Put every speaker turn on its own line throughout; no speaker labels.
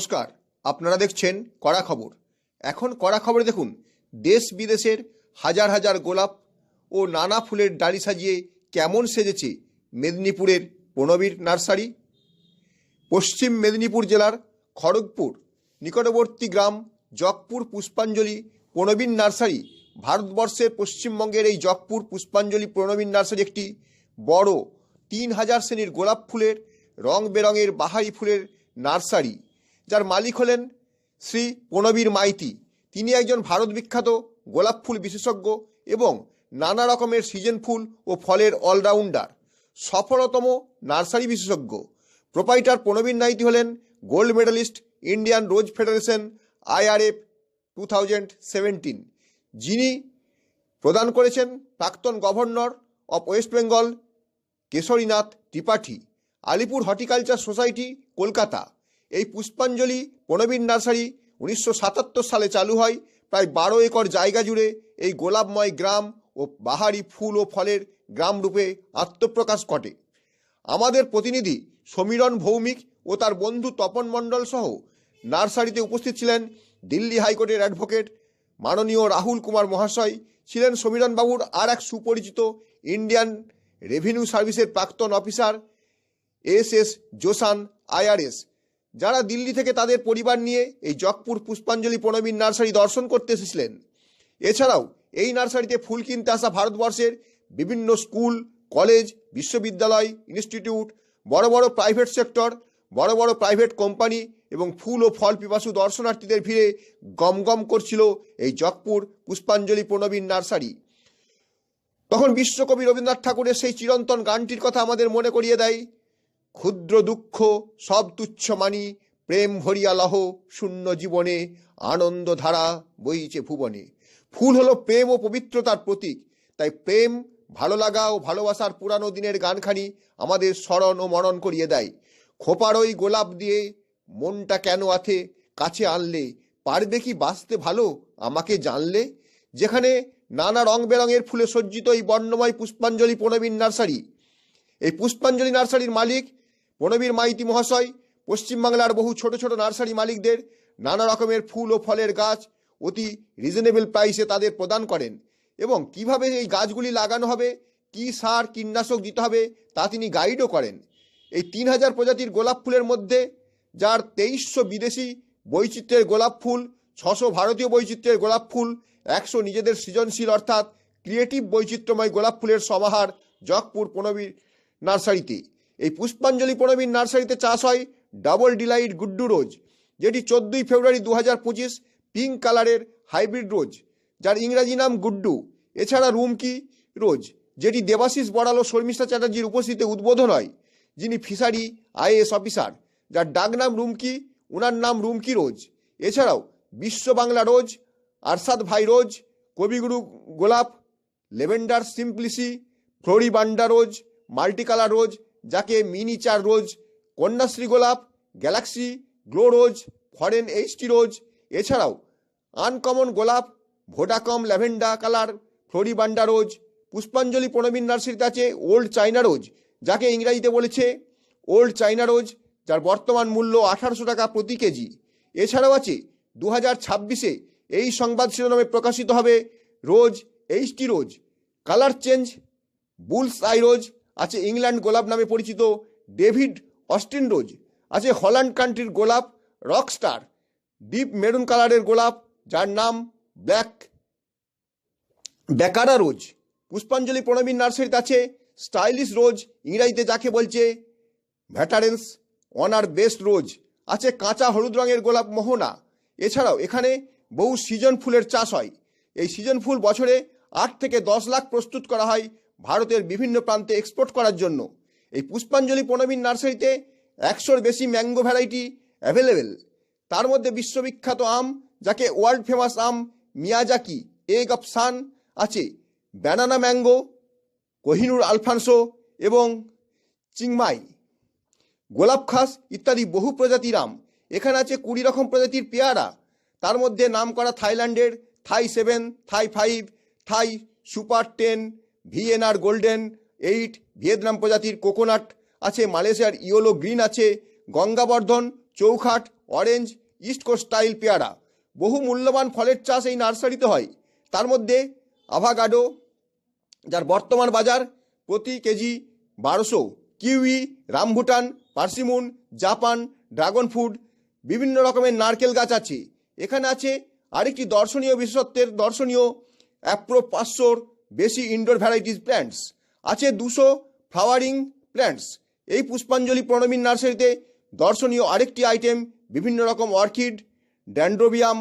নমস্কার, আপনারা দেখছেন কড়া খবর। এখন কড়া খবরে দেখুন, দেশ বিদেশের হাজার হাজার গোলাপ ও নানা ফুলের ডালি সাজিয়ে কেমন সেজেছে মেদিনীপুরের প্রণবীর নার্সারি। পশ্চিম মেদিনীপুর জেলার খড়গপুর নিকটবর্তী গ্রাম জগপুর পুষ্পাঞ্জলি প্রণবীন নার্সারি। ভারতবর্ষের পশ্চিমবঙ্গের এই জগপুর পুষ্পাঞ্জলি প্রণবীন নার্সারি একটি বড় তিন হাজার শ্রেণির গোলাপ ফুলের রং বেরঙের বাহারি ফুলের নার্সারি। যার মালিক হলেন শ্রী প্রণবীর মাইতি। তিনি একজন ভারত বিখ্যাত গোলাপ ফুল বিশেষজ্ঞ এবং নানা রকমের সিজন ফুল ও ফলের অলরাউন্ডার। সফলতম নার্সারি বিশেষজ্ঞ। প্রোপাইটার প্রণবীর নাইতি হলেন gold medalist Indian rose federation IRF two thousand seventeen. যিনি প্রদান করেছেন প্রাক্তন governor of West Bengal Kesharinath Tripathi, Alipur horticulture society, Kolkata. এই পুষ্পাঞ্জলি প্রণবীন নার্সারি উনিশশো সাতাত্তর সালে চালু হয়। প্রায় বারো একর জায়গা জুড়ে এই গোলাপময় গ্রাম ও বাহারি ফুল ও ফলের গ্রাম রূপে আত্মপ্রকাশ ঘটে। আমাদের প্রতিনিধি সমীরণ ভৌমিক ও তার বন্ধু তপন মণ্ডল সহ নার্সারিতে উপস্থিত ছিলেন দিল্লি হাইকোর্টের অ্যাডভোকেট মাননীয় রাহুল কুমার মহাশয়, ছিলেন সমীরণ বাবুর আর এক সুপরিচিত ইন্ডিয়ান রেভিনিউ সার্ভিসের প্রাক্তন officer S S Josan IRS যারা দিল্লি থেকে তাদের পরিবার নিয়ে এই জগপুর পুষ্পাঞ্জলি প্রণবীর নার্সারি দর্শন করতে এসেছিলেন। এছাড়াও এই নার্সারিতে ফুল কিনতে আসা ভারতবর্ষের বিভিন্ন স্কুল, কলেজ, বিশ্ববিদ্যালয়, ইনস্টিটিউট, বড় বড় প্রাইভেট সেক্টর, বড় বড় প্রাইভেট কোম্পানি এবং ফুল ও ফল পিপাসু দর্শনার্থীদের ভিড়ে গমগম করছিল এই জগপুর পুষ্পাঞ্জলি প্রণবীর নার্সারি। তখন বিশ্বকবি রবীন্দ্রনাথ ঠাকুরের সেই চিরন্তন গানটির কথা আমাদের মনে করিয়ে দেয় ক্ষুদ্র দুঃখ, সব তুচ্ছ মানি, প্রেম ভরিয়া লহ, শূন্য জীবনে, আনন্দ ধারা বইছে ভুবনে। ফুল হলো প্রেম ও পবিত্রতার প্রতীক, তাই প্রেম ভালো লাগা ও ভালোবাসার পুরানো দিনের গানখানি আমাদের স্মরণ ও মরণ করিয়ে দেয়। খোপার ওই গোলাপ দিয়ে মনটা কেন আথে, কাছে আনলে, পারবে কি বাঁচতে ভালো, আমাকে জানলে? যেখানে নানা রং বেরঙের ফুলে সজ্জিত এই বর্ণময় পুষ্পাঞ্জলি প্রণবীন নার্সারি। এই পুষ্পাঞ্জলি নার্সারির মালিক প্রণবীর মাইতি মহাশয়, পশ্চিমবাংলার বহু ছোট ছোট নার্সারি মালিকদের নানা রকমের ফুল ও ফলের গাছ অতি রিজনেবল প্রাইসে তাদের প্রদান করেন এবং কীভাবে এই গাছগুলি লাগানো হবে, কি সার, কীটনাশক দিতে হবে তা তিনি গাইডও করেন। এই তিন হাজার প্রজাতির গোলাপ ফুলের মধ্যে যার তেইশশো বিদেশি বৈচিত্র্যের গোলাপ ফুল, ছশো ভারতীয় বৈচিত্র্যের গোলাপ ফুল, একশো নিজেদের সৃজনশীল অর্থাৎ ক্রিয়েটিভ বৈচিত্র্যময় গোলাপ ফুলের সমাহার জগপুর প্রণবীর নার্সারিতে। এই পুষ্পাঞ্জলি প্রণবীর নার্সারিতে চাষ হয় ডাবল ডিলাইট গুড্ডু রোজ, যেটি চোদ্দোই ফেব্রুয়ারি দু হাজার পঁচিশ পিঙ্ক কালারের হাইব্রিড রোজ, যার ইংরাজি নাম গুড্ডু। এছাড়া রুমকি রোজ, যেটি দেবাশিস বড়াল ও শর্মিষ্ঠা চ্যাটার্জির উপস্থিতিতে উদ্বোধন হয়, যিনি ফিশারি আইএএস অফিসার, যার ডাক নাম রুমকি, উনার নাম রুমকি রোজ। এছাড়াও বিশ্ব বাংলা রোজ, আরশাদ ভাই রোজ, কবিগুরু গোলাপ, lavender simplicity, floribunda rose, multicolour rose যাকে মিনিচার রোজ, কন্যাশ্রী গোলাপ, galaxy, glow rose, foreign HT rose, এছাড়াও আনকমন গোলাপ, ভোডাকম ল্যাভেন্ডা কালার, ফ্লোরিবান্ডা রোজ, পুষ্পাঞ্জলি প্রণবীন নার্সারিতে আছে ওল্ড চাইনা রোজ, যাকে ইংরাজিতে বলেছে ওল্ড চাইনা রোজ, যার বর্তমান মূল্য আঠারোশো টাকা প্রতি কেজি। এছাড়াও আছে দু হাজার ছাব্বিশে এই সংবাদ শিরোনামে প্রকাশিত হবে rose HT rose, colour change, bulls eye rose আছে ইংল্যান্ড গোলাপ নামে পরিচিত ডেভিড অস্টিন রোজ, আছে হল্যান্ড কান্ট্রির গোলাপ রকস্টার ডিপ মেরুন কালারের গোলাপ, যার নাম ব্ল্যাক। ব্যাকারা রোজ, পুষ্পাঞ্জলি প্রণবীন নার্সারিতে আছে স্টাইলিশ রোজ, ইংরাজিতে যাকে বলছে ভ্যাটারেন্স অনার বেস্ট রোজ, আছে কাঁচা হলুদ রঙের গোলাপ মোহনা। এছাড়াও এখানে বহু সিজন ফুলের চাষ হয়। এই সিজন ফুল বছরে আট থেকে দশ লাখ প্রস্তুত করা হয় ভারতের বিভিন্ন প্রান্তে এক্সপোর্ট করার জন্য। এই পুষ্পাঞ্জলি প্রণবীন নার্সারিতে একশোর বেশি ম্যাঙ্গো ভ্যারাইটি অ্যাভেলেবেল তার মধ্যে বিশ্ববিখ্যাত আম, যাকে ওয়ার্ল্ড ফেমাস আম মিয়াজাকি এগ অফ সান আছে ব্যানানা ম্যাঙ্গো কোহিনুর আলফানসো এবং চিংমাই। গোলাপ খাস ইত্যাদি বহু প্রজাতির আম। এখানে আছে কুড়ি রকম প্রজাতির পেয়ারা। তার মধ্যে নাম করা থাইল্যান্ডের Thai seven, Thai five, Thai super ten VNR golden eight, Vietnam প্রজাতির কোকোনাট আছে, মালয়েশিয়ার ইয়োলো গ্রিন আছে, গঙ্গাবর্ধন, চৌখাট, অরেঞ্জ, ইস্ট কোস্ট স্টাইল পেয়ারা। বহু মূল্যবান ফলের চাষ এই নার্সারিতে হয়। তার মধ্যে আভাগাডো, যার বর্তমান বাজার প্রতি কেজি বারোশো, kiwi, rambutan, persimmon, Japan, dragon fruit, বিভিন্ন রকমের নারকেল গাছ আছে। এখানে আছে আরেকটি দর্শনীয় বিশেষত্বের দর্শনীয় অ্যাপ্রো পাঁচশোর বেশি ইনডোর ভ্যারাইটিস প্ল্যান্টস আছে দুশো ফ্লাওয়ারিং প্ল্যান্টস এই পুষ্পাঞ্জলি প্রণবীন নার্সারিতে দর্শনীয় আরেকটি আইটেম বিভিন্ন রকম অর্কিড ড্যান্ড্রোবিয়াম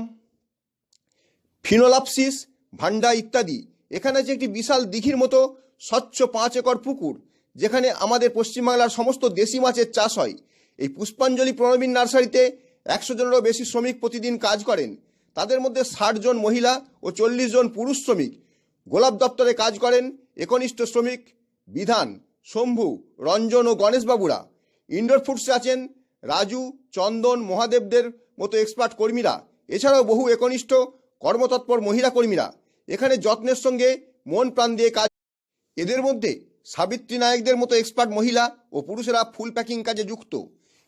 ফিনোলাপসিস ভান্ডা ইত্যাদি। এখানে আছে একটি বিশাল দিঘির মতো স্বচ্ছ পাঁচ একর পুকুর, যেখানে আমাদের পশ্চিমবাংলার সমস্ত দেশি মাছের চাষ হয়। এই পুষ্পাঞ্জলি প্রণবীন নার্সারিতে একশো জনেরও বেশি শ্রমিক প্রতিদিন কাজ করেন। তাদের মধ্যে ষাট জন মহিলা ও চল্লিশ জন পুরুষ শ্রমিক। গোলাপ দপ্তরে কাজ করেন একনিষ্ঠ শ্রমিক, বিধান, শম্ভু, রঞ্জন ও গণেশবাবুরা। ইনডোর ফুডসে আছেন রাজু, চন্দন, মহাদেবদের মতো এক্সপার্ট কর্মীরা। এছাড়াও বহু একনিষ্ঠ কর্মতৎপর মহিলা কর্মীরা। এখানে যত্নের সঙ্গে মন প্রাণ দিয়ে কাজ এদের মধ্যে সাবিত্রী নায়কদের মতো এক্সপার্ট মহিলা ও পুরুষেরা ফুল প্যাকিং কাজে যুক্ত।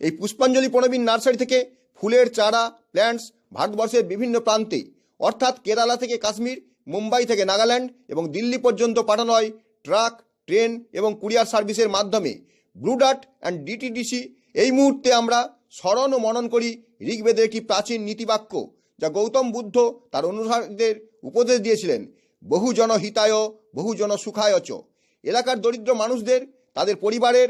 এই পুষ্পাঞ্জলি প্রণবীন নার্সারি থেকে ফুলের চারা, প্ল্যান্টস ভারতবর্ষের বিভিন্ন প্রান্তে, অর্থাৎ কেরালা থেকে কাশ্মীর মুম্বাই থেকে নাগাল্যান্ড এবং দিল্লি পর্যন্ত পাঠানো হয় ট্রাক, ট্রেন এবং কুরিয়ার সার্ভিসের মাধ্যমে। ব্লুডার্ট অ্যান্ড ডিটিডিসি, এই মুহূর্তে আমরা স্মরণ ও মনন করি ঋগ্বেদের একটি প্রাচীন নীতিবাক্য যা গৌতম বুদ্ধ তার অনুসারীদের উপদেশ দিয়েছিলেন বহুজন হিতায় বহুজন সুখায় চ। এলাকার দরিদ্র মানুষদের, তাদের পরিবারের,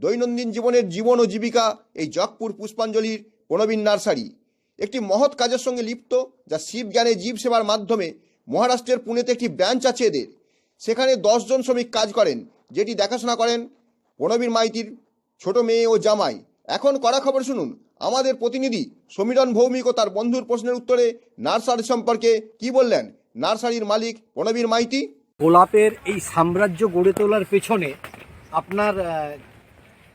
দৈনন্দিন জীবনের জীবন ও জীবিকা এই জগপুর পুষ্পাঞ্জলির প্রণবীন নার্সারি। একটি মহৎ কাজের সঙ্গে লিপ্ত যা শিব জ্ঞানে জীব সেবার মাধ্যমে মহারাষ্ট্রের পুনেতে একটি ব্রাঞ্চ আছে এদের। সেখানে দশজন শ্রমিক কাজ করেন যেটি দেখাশোনা করেন প্রণবীর মাইতির ছোট মেয়ে ও জামাই। এখন কড়া খবর শুনুন আমাদের প্রতিনিধি সমীরণ ভৌমিক ও তার বন্ধুর প্রশ্নের উত্তরে নার্সারি সম্পর্কে কি বললেন নার্সারির মালিক প্রণবীর মাইতি?
গোলাপের এই সাম্রাজ্য গড়ে তোলার পেছনে আপনার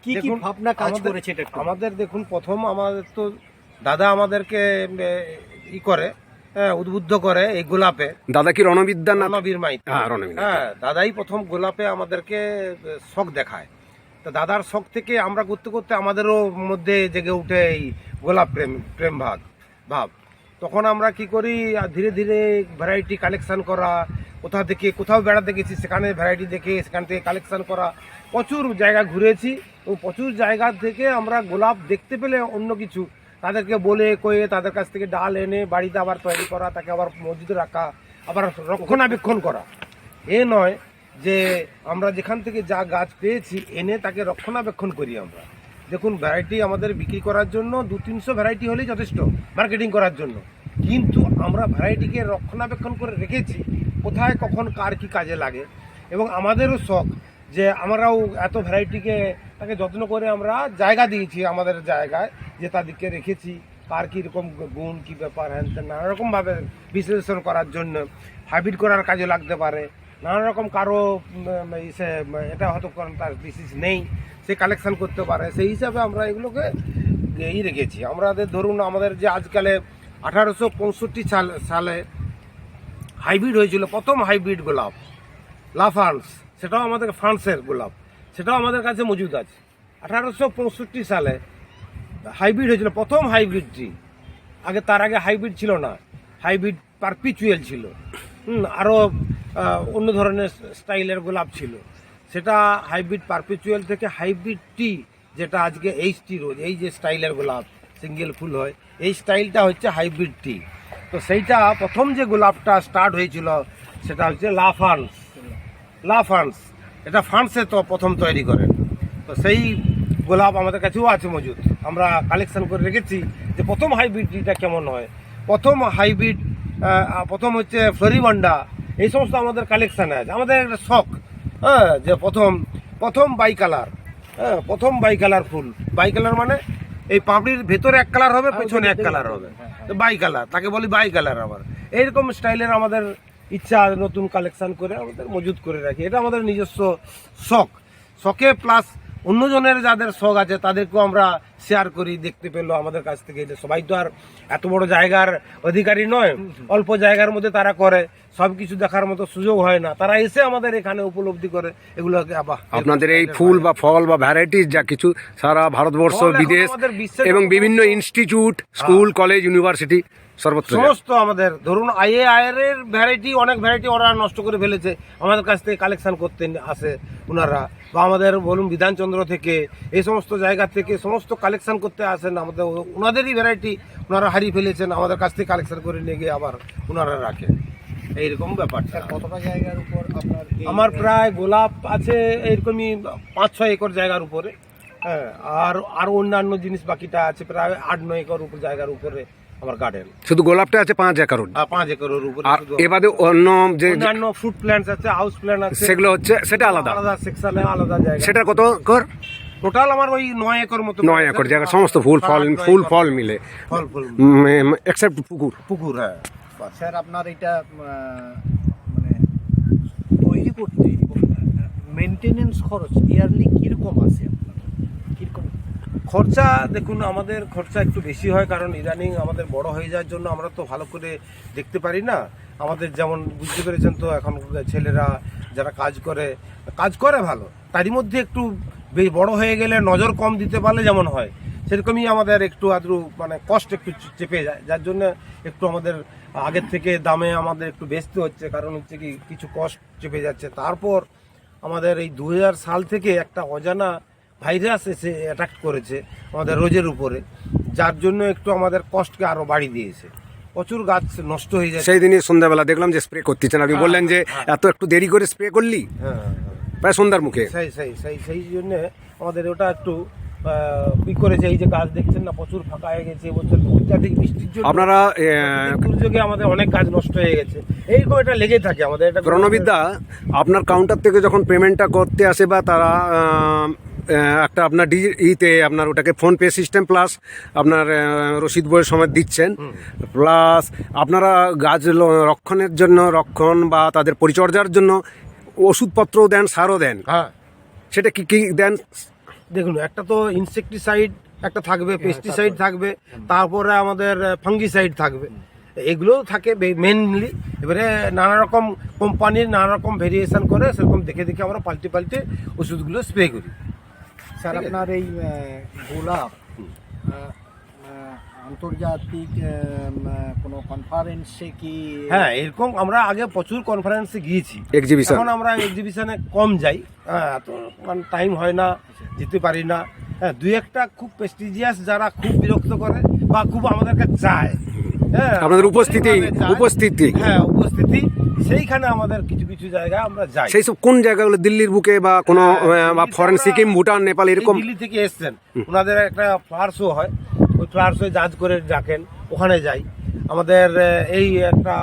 কি কি ভাবনা কাজ
আমাদের-
করেছে এটা
আমাদের দেখুন প্রথম আমাদের তো দাদা আমাদেরকে ই করে উদ্বুদ্ধ করে এই গোলাপে।
দাদা কি রণবিদ্যা না
রণবীর মাইতি।
হ্যাঁ।
হ্যাঁ দাদাই প্রথম গোলাপে আমাদেরকে শখ দেখায়। তো দাদার শখ থেকে আমরা করতে করতে আমাদেরও মধ্যে জেগে উঠে এই গোলাপ প্রেম প্রেম ভাগ ভাব। তখন আমরা কি করি ধীরে ধীরে ভ্যারাইটি কালেকশন করা কোথা থেকে কোথাও বেড়াতে গেছি সেখানে ভ্যারাইটি দেখে সেখান থেকে কালেকশন করা। প্রচুর জায়গা ঘুরেছি এবং প্রচুর জায়গা থেকে আমরা গোলাপ দেখতে পেলে অন্য কিছু। তাদেরকে বলে কয়ে তাদের কাছ থেকে ডাল এনে বাড়িতে আবার তৈরি করা, তাকে আবার মসজিদে রাখা, আবার রক্ষণাবেক্ষণ করা। এ নয় যে আমরা যেখান থেকে যা গাছ পেয়েছি, এনে তাকে রক্ষণাবেক্ষণ করি আমরা। দেখুন ভ্যারাইটি আমাদের বিক্রি করার জন্য দু তিনশো ভ্যারাইটি হলেই যথেষ্ট মার্কেটিং করার জন্য। কিন্তু আমরা ভ্যারাইটিকে রক্ষণাবেক্ষণ করে রেখেছি, কোথায়, কখন, কার কি কাজে লাগে। এবং আমাদেরও শখ যে আমরাও এত ভ্যারাইটিকে তাকে যত্ন করে আমরা জায়গা দিয়েছি আমাদের জায়গায় যে তাদেরকে রেখেছি কার কীরকম গুণ কী ব্যাপার হ্যান ত্যান নানা রকমভাবে বিশ্লেষণ করার জন্য হাইব্রিড করার কাজে লাগতে পারে নানা রকম কারও ইসে, এটা হয়তো তার বিশেষ নেই সে কালেকশন করতে পারে সেই হিসাবে আমরা এগুলোকে এই রেখেছি। আমাদের ধরুন আমাদের যে আজকালে আঠারোশো পঁয়ষট্টি সাল সালে হাইব্রিড হয়েছিল প্রথম হাইব্রিড গোলাপ লাফান্স সেটাও আমাদের ফ্রান্সের গোলাপ। সেটাও আমাদের কাছে মজুদ আছে। আঠারোশো পঁয়ষট্টি সালে হাইব্রিড হয়েছিল, প্রথম হাইব্রিডটি। আগে তার আগে হাইব্রিড ছিল না। হাইব্রিড পারপিচুয়াল ছিল। আরও অন্য ধরনের স্টাইলের গোলাপ ছিল। সেটা হাইব্রিড পারপিচুয়াল থেকে হাইব্রিড টি যেটা আজকে এইচ টি রোজ, এই যে স্টাইলের গোলাপ, সিঙ্গেল ফুল হয়, এই স্টাইলটা হচ্ছে হাইব্রিড টি তো সেইটা প্রথম যে গোলাপটা স্টার্ট হয়েছিল, সেটা হচ্ছে লাফান্স লাফান্স এটা ফ্রান্সে তো প্রথম তৈরি করেন। তো সেই গোলাপ আমাদের কাছেও আছে মজুদ আমরা কালেকশন করে রেখেছি যে প্রথম হাইব্রিডটা কেমন হয়। প্রথম হাইব্রিড প্রথম হচ্ছে ফ্লোরিবান্ডা। এই সমস্ত আমাদের কালেকশানে আছে। আমাদের একটা শখ হ্যাঁ যে প্রথম প্রথম বাই কালার হ্যাঁ প্রথম বাই কালার ফুল। বাই কালার মানে এই পাপড়ির ভেতরে এক কালার হবে পেছনে এক কালার হবে। বাই কালার তাকে বলি বাই কালার আবার। এইরকম স্টাইলের আমাদের ইচ্ছা আর নতুন কালেকশন করে আমাদের মজুদ করে রাখি। এটা আমাদের নিজস্ব শখ। শখে প্লাস অন্যজনের যাদের শখ আছে তাদেরকেও আমরা শেয়ার করি দেখতে পেল আমাদের কাছ থেকে। যে সবাই তো আর এত বড় জায়গার অধিকারী নয় অল্প জায়গার মধ্যে তারা করে সব কিছু দেখার মতো সুযোগ হয় না। তারা এসে আমাদের এখানে উপলব্ধি করে এগুলোকে আবার
আপনাদের এই ফুল বা ফল বা ভ্যারাইটিস যা কিছু সারা ভারতবর্ষ বিদেশ এবং বিভিন্ন ইনস্টিটিউট স্কুল কলেজ ইউনিভার্সিটি সর্বত্র
সমস্ত আমাদের ধরুন আইএ আয়ের এর ভ্যারাইটি অনেক ভ্যারাইটি ওরা নষ্ট করে ফেলেছে। আমাদের কাছ থেকে কালেকশন করতে আসে ওনারা বা আমাদের বলুন বিধানচন্দ্র থেকে এই সমস্ত জায়গা থেকে সমস্ত কালেকশন করতে আসেন আমাদের ওনাদেরই ভ্যারাইটি ওনারা হারিয়ে ফেলেছেন আমাদের কাছ থেকে কালেকশন করে নিয়ে গিয়ে আবার ওনারা রাখেন। এইরকম ব্যাপারটা
কতটা জায়গার উপর আপনার
আমার প্রায় গোলাপ আছে এরকমই পাঁচ ছয় একর জায়গার উপরে। হ্যাঁ আর আর অন্যান্য জিনিস বাকিটা আছে প্রায় আট নয় একর উপর জায়গার উপরে। আমার গার্ডেন
শুধু গোলাপটা আছে পাঁচ একর
পাঁচ একরের উপরে
আর এবারে অন্য যে
অন্যান্য ফ্রুট প্ল্যান্টস আছে হাউস প্ল্যান্ট আছে।
সেগুলো হচ্ছে সেটা আলাদা।
আলাদা সেকশনে আলাদা জায়গা।
সেটা কত কর
টোটাল আমার ওই নয় একর মতো
নয় একর জায়গা সমস্ত ফুল ফল ফুল ফল মিলে।
ফল ফুল
এক্সেপ্ট পুকুর।
পুকুর হ্যাঁ।
স্যার আপনার এটা মানে তৈরি করতে মেনটেনেন্স খরচ ইয়ারলি কীরকম আছে?
খরচা দেখুন, আমাদের খরচা একটু বেশি হয় কারণ ইদানিং আমাদের বড় হয়ে যাওয়ার জন্য আমরা তো ভালো করে দেখতে পারি না। আমাদের যেমন বুঝতে পেরেছেন তো এখন ছেলেরা যারা কাজ করে কাজ করে ভালো, তারই মধ্যে একটু বে- বড় হয়ে গেলে নজর কম দিতে পারলে যেমন হয়, সেরকমই আমাদের একটু আদ্রু মানে কষ্ট একটু চেপে যায়। যার জন্য একটু আমাদের আগের থেকে দামে আমাদের একটু বেচতে হচ্ছে, কারণ হচ্ছে কি, কিছু কষ্ট চেপে যাচ্ছে। তারপর আমাদের এই দু হাজার সাল থেকে একটা অজানা ভাইরাস এসে অ্যাটাক করেছে আমাদের রোজের উপরে যার জন্য একটু আমাদের কষ্টকে আরও বাড়িয়ে দিয়েছে। প্রচুর গাছ নষ্ট হয়ে যায়
সেই দিনই সন্ধ্যাবেলা দেখলাম যে স্প্রে করতেছেন। আপনি বললেন যে এত একটু দেরি করে স্প্রে করলি?
হ্যাঁ হ্যাঁ।
প্রায় সন্ধ্যার মুখে।
সেই সেই সেই সেই জন্য আমাদের ওটা একটু ই করেছে। এই যে গাছ দেখছেন না প্রচুর ফাঁকা হয়ে গেছে এবছর অত্যাধিক বৃষ্টির জন্য
আপনারা
দুর্যোগে আমাদের অনেক গাছ নষ্ট হয়ে গেছে। এইরকম এটা লেগে থাকে আমাদের। এটা
প্রণবিদ্যা আপনার কাউন্টার থেকে যখন পেমেন্টটা করতে আসে বা তারা একটা আপনার ডি ইতে আপনার ওটাকে ফোন পে সিস্টেম প্লাস আপনার রসিদ বইয়ের সময় দিচ্ছেন। প্লাস আপনারা গাছ রক্ষণের জন্য রক্ষণ বা তাদের পরিচর্যার জন্য ওষুধপত্রও দেন সারও দেন।
হ্যাঁ।
সেটা কি কি দেন?
দেখুন একটা তো ইনসেকটিসাইড একটা থাকবে পেস্টিসাইড থাকবে তারপরে আমাদের ফাঙ্গিসাইড থাকবে। এগুলো থাকে মেনলি এবারে নানা রকম কোম্পানির নানা রকম ভেরিয়েশন করে সেরকম দেখে দেখে আমরা পাল্টে পাল্টে ওষুধগুলো স্প্রে করি।
স্যার আপনার এই গোলাপ আন্তর্জাতিক কোনো কনফারেন্সে কি
হ্যাঁ এরকম আমরা আগে প্রচুর কনফারেন্সে গিয়েছি।
এক্সিবিশন
এখন আমরা এক্সিবিশনে কম যাই। হ্যাঁ এত মানে টাইম হয় না যেতে পারি না। হ্যাঁ দুই একটা খুব প্রেস্টিজিয়াস যারা খুব বিরক্ত করে বা খুব আমাদেরকে চায়।
আপনাদের উপস্থিতি। উপস্থিতি।
হ্যাঁ উপস্থিতি। সেইখানে আমাদের কিছু কিছু জায়গা আমরা যাই।
সেই সব কোন জায়গাগুলো? দিল্লির বুকে বা কোনো বা ফরেন সিকিম ভুটান নেপাল এরকম?
দিল্লি থেকে এসেছেন। ওনাদের একটা ফ্লাওয়ার শো হয়। ওই ফ্লাওয়ার শো জাজ করে ডাকেন ওখানে যাই। আমাদের এই একটা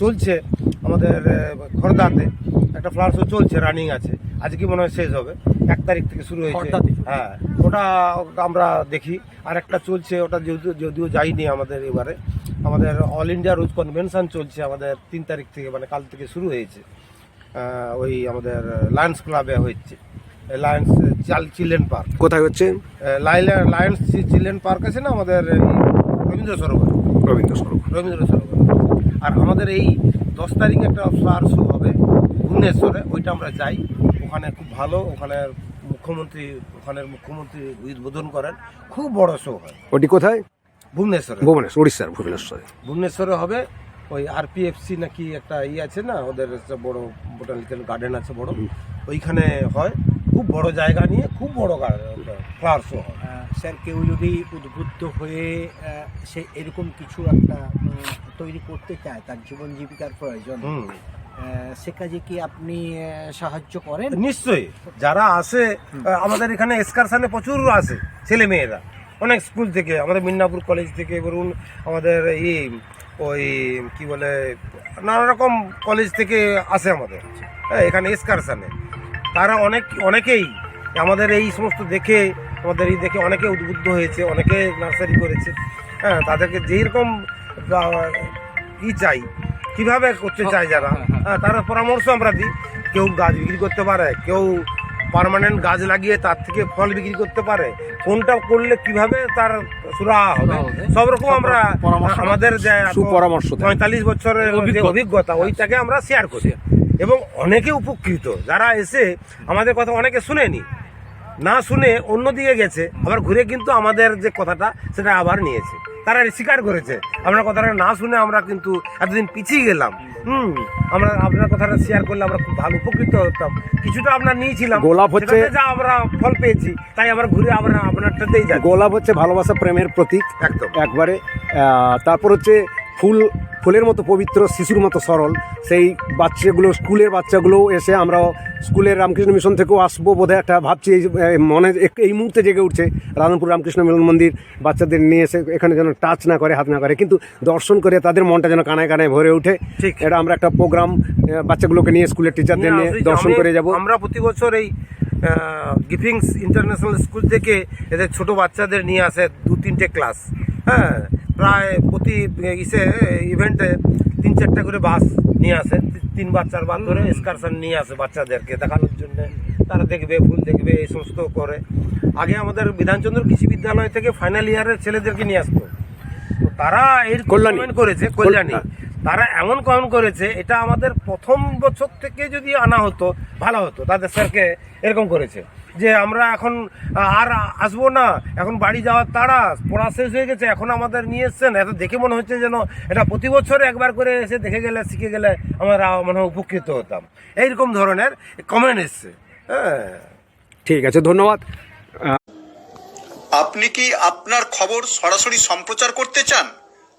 চলছে আমাদের আহ, খড়দাতে একটা ফ্লাওয়ার শো চলছে রানিং আছে। আজকে মনে হয় শেষ হবে। এক তারিখ থেকে শুরু হয়েছে। হ্যাঁ ওটা আমরা দেখি। আর একটা চলছে ওটা যদিও যদিও যাইনি আমাদের এবারে। আমাদের অল ইন্ডিয়া রোজ কনভেনশন চলছে আমাদের তিন তারিখ থেকে মানে কাল থেকে শুরু হয়েছে। ওই আমাদের লায়ন্স ক্লাবে হচ্ছে লায়ন্স চাল চিলড্রেন পার্ক।
কোথায় হচ্ছে?
লায়ন্স চিলড্রেন পার্ক আছে না আমাদের রবীন্দ্র সরোবর?
রবীন্দ্র সরোবর।
রবীন্দ্র সরোবর। আর আমাদের এই দশ তারিখে একটা ফ্লাওয়ার শো হবে ভুবনেশ্বরে ওইটা আমরা যাই। ওখানে খুব ভালো ওখানে মুখ্যমন্ত্রী ওখানের মুখ্যমন্ত্রী উদ্বোধন করেন। খুব বড় শো হয়।
ওটি কোথায়?
ভুবনেশ্বরে।
ভুবনেশ্বর উড়িষ্যার ভুবনেশ্বরে।
ভুবনেশ্বরে হবে ওই আরপিএফসি নাকি একটা ই আছে না ওদের বড় বোটানিক্যাল গার্ডেন আছে বড়। ওইখানে হয়। খুব বড় জায়গা নিয়ে খুব বড় ফ্লাওয়ার শো হয়।
স্যার কেউ যদি উদ্বুদ্ধ হয়ে সে এরকম কিছু একটা তৈরি করতে চায় তার জীবন জীবিকার প্রয়োজন সে কাজে কি আপনি সাহায্য করেন?
নিশ্চয়ই। যারা আসে আমাদের এখানে এক্সকারশনে প্রচুর আসে ছেলে মেয়েরা অনেক স্কুল থেকে আমাদের মিদনাপুর কলেজ থেকে বলুন আমাদের এই ওই কি বলে নানা রকম কলেজ থেকে আসে আমাদের। হ্যাঁ, এখানে এক্সকারশনে। তারা অনেক অনেকেই আমাদের এই সমস্ত দেখে আমাদের এই দেখে অনেকে উদ্বুদ্ধ হয়েছে অনেকে নার্সারি করেছে। হ্যাঁ তাদেরকে যেরকম আহ, ই চাই কীভাবে করতে চায় যারা হ্যাঁ তার পরামর্শ আমরা দিই। কেউ গাছ বিক্রি করতে পারে কেউ পার্মানেন্ট গাছ লাগিয়ে তার থেকে ফল বিক্রি করতে পারে। কোনটা করলে কীভাবে তার সুরাহা হবে। সব রকম আমরা আমাদের যে
সুপরামর্শ
পঁয়তাল্লিশ বছরের
অভিজ্ঞতা।
অভিজ্ঞতা ওইটাকে আমরা শেয়ার করি। এবং অনেকে উপকৃত। যারা এসে আমাদের কথা অনেকে শুনেনি না শুনে অন্যদিকে গেছে আবার ঘুরে কিন্তু আমাদের যে কথাটা সেটা আবার নিয়েছে। তারা স্বীকার করেছে। আপনার কথাটা না শুনে আমরা কিন্তু এতদিন পিছিয়ে গেলাম। হুম আমরা আপনার কথাটা শেয়ার করলে আমরা খুব ভালো উপকৃত হতাম। কিছুটা আপনার নিয়েছিলাম
গোলাপ হচ্ছে-
যা আমরা ফল পেয়েছি তাই আবার ঘুরে আমরা আপনারটাতেই যাই
গোলাপ হচ্ছে ভালোবাসা প্রেমের প্রতীক।
একদম।
একবারে তারপর হচ্ছে ফুল ফুলের মতো পবিত্র শিশুর মতো সরল। সেই বাচ্চাগুলো স্কুলের বাচ্চাগুলো এসে আমরা স্কুলের রামকৃষ্ণ মিশন থেকেও আসব বোধহয় একটা ভাবছি। এই মনে এই মুহূর্তে জেগে উঠছে রাধানপুর রামকৃষ্ণ মিলন মন্দির। বাচ্চাদের নিয়ে এসে এখানে যেন টাচ না করে হাত না করে কিন্তু দর্শন করে তাদের মনটা যেন কানায় কানায় ভরে ওঠে।
ঠিক।
এটা আমরা একটা প্রোগ্রাম বাচ্চাগুলোকে নিয়ে স্কুলের টিচারদের নিয়ে দর্শন করে যাব।
আমরা প্রতি বছর এই গিফিংস ইন্টারন্যাশনাল স্কুল থেকে এদের ছোট বাচ্চাদের নিয়ে আসে দু তিনটে ক্লাস। হ্যাঁ প্রায় প্রতি ইসে ইভেন্টে তিন চারটা করে বাস নিয়ে আসে। তিন তিনবার চারবার ধরে এক্সকারশন নিয়ে আসে বাচ্চাদেরকে দেখানোর জন্য। তারা দেখবে ফুল দেখবে এই সমস্ত করে। আগে আমাদের বিধানচন্দ্র কৃষি বিদ্যালয় থেকে ফাইনাল ইয়ারের ছেলেদেরকে নিয়ে আসতো। তারা এর
কল্যাণ।
করেছে কল্যাণী।
হ্যাঁ।
তারা এমন কমেন্ট করেছে এটা আমাদের প্রথম বছর থেকে যদি আনা হতো ভালো হতো। তাদের স্যারকে এরকম করেছে যে আমরা এখন আর আসব না। এখন বাড়ি যাওয়ার তাড়া পড়া শেষ হয়ে গেছে এখন আমাদের নিয়ে এসছেন। এত দেখে মনে হচ্ছে যেন এটা প্রতি বছর একবার করে এসে দেখে গেলে শিখে গেলে আমরা মনে হয় উপকৃত হতাম। এইরকম ধরনের কমেন্ট এসছে। হ্যাঁ।
ঠিক আছে ধন্যবাদ।
আপনি কি আপনার খবর সরাসরি সম্প্রচার করতে চান?